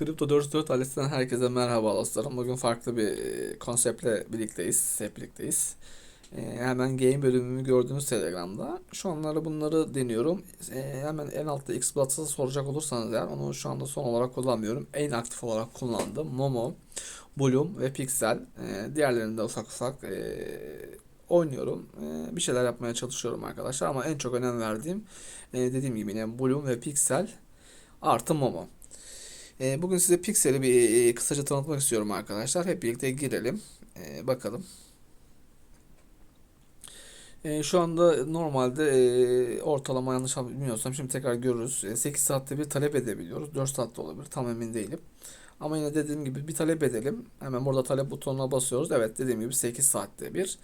Kripto 404 ailesinden herkese merhaba dostlarım. Bugün farklı bir e, konseptle birlikteyiz. Hep birlikteyiz. E, hemen game bölümümü gördünüz Telegram'da. Şu anları bunları deniyorum. E, hemen en altta Xbox'ı soracak olursanız eğer onu şu anda son olarak kullanmıyorum. En aktif olarak kullandım. Momo, Bloom ve Pixel. E, diğerlerini de ufak ufak e, oynuyorum. E, bir şeyler yapmaya çalışıyorum arkadaşlar ama en çok önem verdiğim e, dediğim gibi yine Bloom ve Pixel artı Momo. E, bugün size Pixel'i bir e, kısaca tanıtmak istiyorum arkadaşlar. Hep birlikte girelim. E, bakalım. E, şu anda normalde e, ortalama yanlış bilmiyorsam şimdi tekrar görürüz. E, 8 saatte bir talep edebiliyoruz. 4 saatte olabilir. Tam emin değilim. Ama yine dediğim gibi bir talep edelim. Hemen burada talep butonuna basıyoruz. Evet dediğim gibi 8 saatte bir.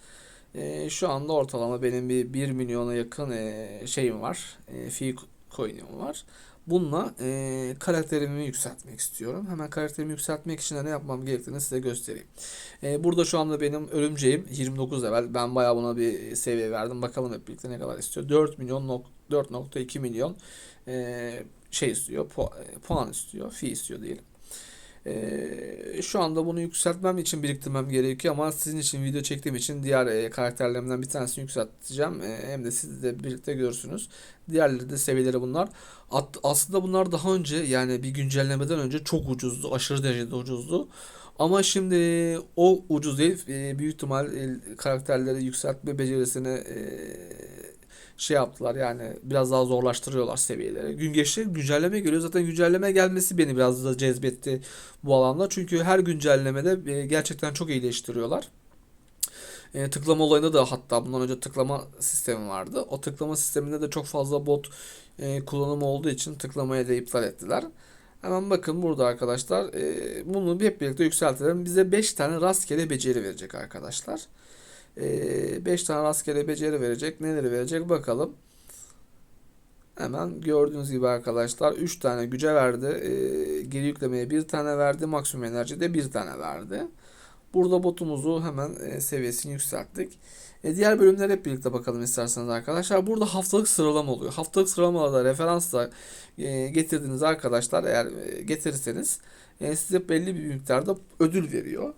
E, şu anda ortalama benim bir 1 milyona yakın e, şeyim var. E, fee coin'im var. Bununla e, karakterimi yükseltmek istiyorum. Hemen karakterimi yükseltmek için de ne yapmam gerektiğini size göstereyim. E, burada şu anda benim örümceğim 29 level. Ben bayağı buna bir seviye verdim. Bakalım hep birlikte ne kadar istiyor. 4 milyon 4.2 milyon e, şey istiyor. Pu puan istiyor. Fee istiyor diyelim. Ee, şu anda bunu yükseltmem için biriktirmem gerekiyor ama sizin için video çektiğim için diğer e, karakterlerimden bir tanesini yükselteceğim. E, hem de siz de birlikte görürsünüz. Diğerleri de seviyeleri bunlar. At, aslında bunlar daha önce yani bir güncellemeden önce çok ucuzdu. Aşırı derecede ucuzdu. Ama şimdi o ucuz değil. E, büyük ihtimal e, karakterleri yükseltme becerisini e, şey yaptılar yani biraz daha zorlaştırıyorlar seviyeleri. Gün geçti güncelleme geliyor. Zaten güncelleme gelmesi beni biraz da cezbetti bu alanda. Çünkü her güncellemede e, gerçekten çok iyileştiriyorlar. E, tıklama olayında da hatta bundan önce tıklama sistemi vardı. O tıklama sisteminde de çok fazla bot e, kullanımı olduğu için tıklamayı da iptal ettiler. Hemen bakın burada arkadaşlar e, bunu hep birlikte yükseltelim. Bize 5 tane rastgele beceri verecek arkadaşlar. 5 tane rastgele beceri verecek. Neleri verecek bakalım. Hemen gördüğünüz gibi arkadaşlar 3 tane güce verdi. E, geri yüklemeye 1 tane verdi. Maksimum enerji de 1 tane verdi. Burada botumuzu hemen e, seviyesini yükselttik. E, diğer bölümlere hep birlikte bakalım isterseniz arkadaşlar. Burada haftalık sıralama oluyor. Haftalık sıralamalarda referansla e, getirdiğiniz arkadaşlar eğer e, getirirseniz e, size belli bir miktarda ödül veriyor.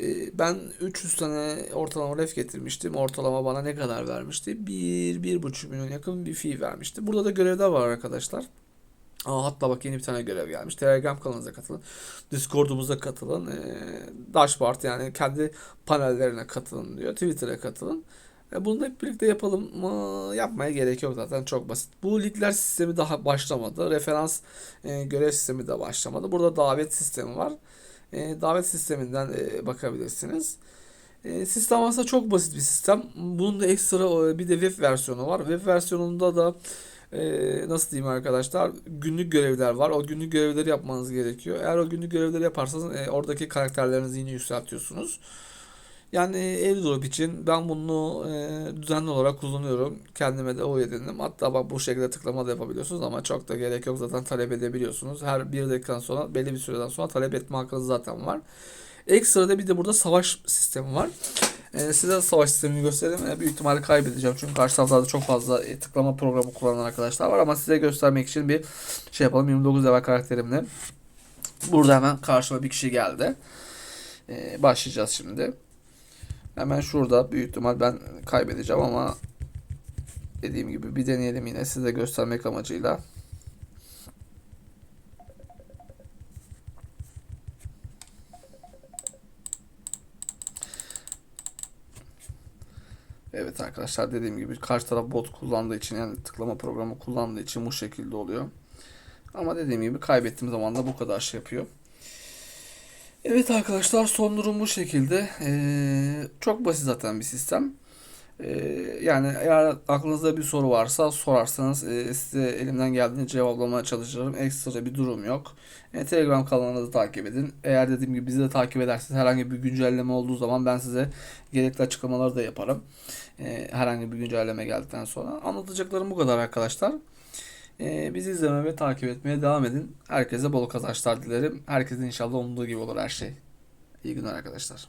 E, ben 300 tane ortalama ref getirmiştim. Ortalama bana ne kadar vermişti? 1-1,5 milyon yakın bir fee vermişti. Burada da görevler var arkadaşlar. Aa, hatta bak yeni bir tane görev gelmiş. Telegram kanalımıza katılın. Discord'umuza katılın. E, Dashboard yani kendi panellerine katılın diyor. Twitter'a katılın. E, bunu da hep birlikte yapalım mı? Yapmaya gerek yok zaten çok basit. Bu ligler sistemi daha başlamadı. Referans e, görev sistemi de başlamadı. Burada davet sistemi var. E, davet sisteminden e, bakabilirsiniz. E, sistem aslında çok basit bir sistem. Bunun da ekstra e, bir de web versiyonu var. Web versiyonunda da nasıl diyeyim arkadaşlar günlük görevler var. O günlük görevleri yapmanız gerekiyor. Eğer o günlük görevleri yaparsanız oradaki karakterlerinizi yine yükseltiyorsunuz. Yani airdrop için ben bunu e, düzenli olarak kullanıyorum. Kendime de o edindim. Hatta bak bu şekilde tıklama da yapabiliyorsunuz ama çok da gerek yok. Zaten talep edebiliyorsunuz. Her bir dakikadan sonra belli bir süreden sonra talep etme hakkınız zaten var. Ekstrada bir de burada savaş sistemi var. E, size savaş sistemini göstereyim. E, büyük ihtimalle kaybedeceğim. Çünkü karşı taraflarda çok fazla e, tıklama programı kullanan arkadaşlar var. Ama size göstermek için bir şey yapalım. 29 level karakterimle. Burada hemen karşıma bir kişi geldi. E, başlayacağız şimdi. Hemen şurada büyük ihtimal ben kaybedeceğim ama dediğim gibi bir deneyelim yine size göstermek amacıyla. Evet arkadaşlar dediğim gibi karşı taraf bot kullandığı için yani tıklama programı kullandığı için bu şekilde oluyor. Ama dediğim gibi kaybettiğim zaman da bu kadar şey yapıyor. Evet arkadaşlar son durum bu şekilde. Ee, çok basit zaten bir sistem. Ee, yani eğer aklınızda bir soru varsa sorarsanız e, size elimden geldiğince cevaplamaya çalışırım. Ekstra bir durum yok. E, Telegram kanalımızı takip edin. Eğer dediğim gibi bizi de takip ederseniz herhangi bir güncelleme olduğu zaman ben size gerekli açıklamaları da yaparım. E, herhangi bir güncelleme geldikten sonra. Anlatacaklarım bu kadar arkadaşlar. Ee, bizi izlemeye ve takip etmeye devam edin. Herkese bol kazançlar dilerim. Herkesin inşallah umduğu gibi olur her şey. İyi günler arkadaşlar.